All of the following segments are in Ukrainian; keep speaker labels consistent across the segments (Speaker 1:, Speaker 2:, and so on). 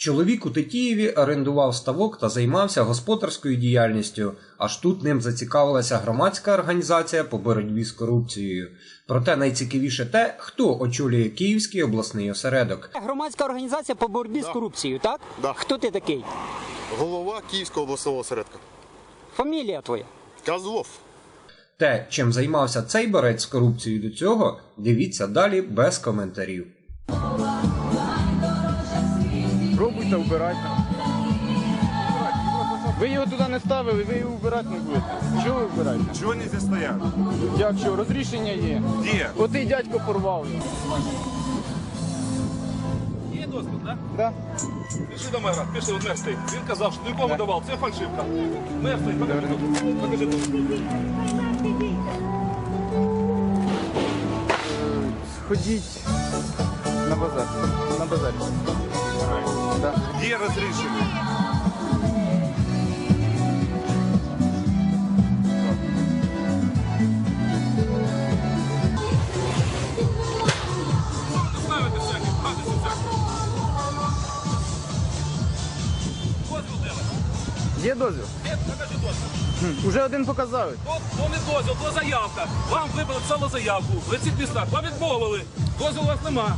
Speaker 1: Чоловік у Тетіїві орендував ставок та займався господарською діяльністю, аж тут ним зацікавилася громадська організація по боротьбі з корупцією. Проте найцікавіше те, хто очолює Київський обласний осередок.
Speaker 2: Громадська організація по боротьбі з корупцією, так?
Speaker 3: Да.
Speaker 2: Хто ти такий?
Speaker 3: Голова Київського обласного осередка.
Speaker 2: Фамілія твоя.
Speaker 3: Козлов.
Speaker 1: Те, чим займався цей борець з корупцією до цього, дивіться далі без коментарів.
Speaker 4: Пробуйте вбирати. Ви його туди не ставили, ви його вбирати не будете. Чого ви вбираєте?
Speaker 5: Чего они здесь стоят?
Speaker 4: Як що, розрішення є?
Speaker 5: Где?
Speaker 4: Отий дядько порвав його.
Speaker 6: Є дозвіл, так?
Speaker 4: Да?
Speaker 6: Пішли до мера, пішли, от мер стоїть. Він казав, що нікому давав, це фальшивка. Мер стоїть, покажи тут. Покажи тут.
Speaker 4: Сходіть на базар. На базарі.
Speaker 6: Дозвіл де?
Speaker 4: Є дозвіл?
Speaker 6: Є, покажи дозвіл.
Speaker 4: Хм, Уже один показали.
Speaker 6: То, то не дозвіл, то заявка. Вам виписали заявку. В цих містах вам відмовили. Дозвілу у вас нема.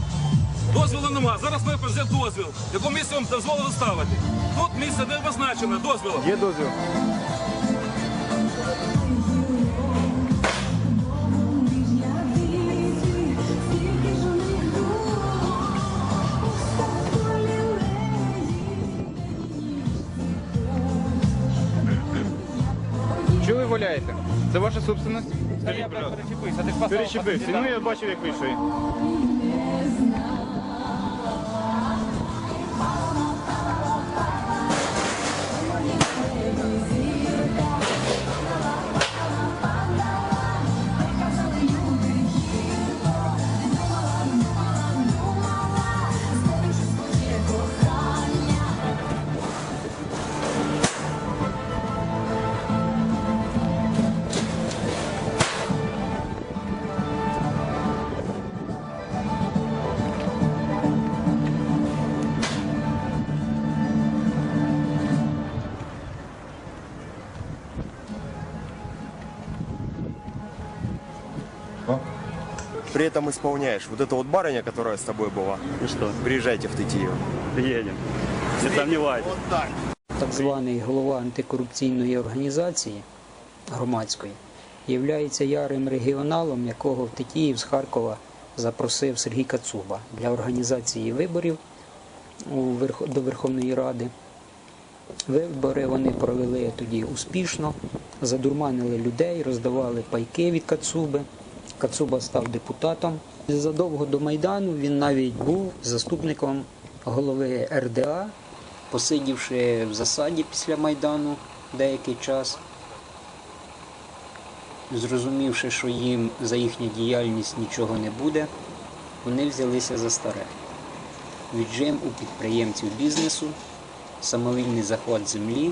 Speaker 6: Дозвілу нема. Зараз ми взяв дозвіл. В якому місці вам дозволили ставити. Тут місце не визначено дозвілом.
Speaker 4: Є дозвіл. Що ви валяєте? Це ваша собственность? Перечепився. Ну я бачив, як вийшов.
Speaker 3: При этом исполняешь. Вот эта вот барыня, которая с тобой была.
Speaker 7: Ну что,
Speaker 3: Приезжайте в Тетиево.
Speaker 7: едем. Не сомневайтесь.
Speaker 3: Вот так.
Speaker 2: Так званий голова антикорупційної організації громадської являється ярим регіоналом, якого в Тетіїв з Харкова запросив Сергій Кацуба для організації виборів у Верх- до Верховної Ради. Вибори вони провели тоді успішно, задурманили людей, роздавали пайки від Кацуби. Кацуба став депутатом. Задовго до Майдану він навіть був заступником голови РДА, посидівши в засаді після Майдану деякий час, зрозумівши, що їм за їхню діяльність нічого не буде, вони взялися за старе. Віджим у підприємців бізнесу, самовільний захват землі,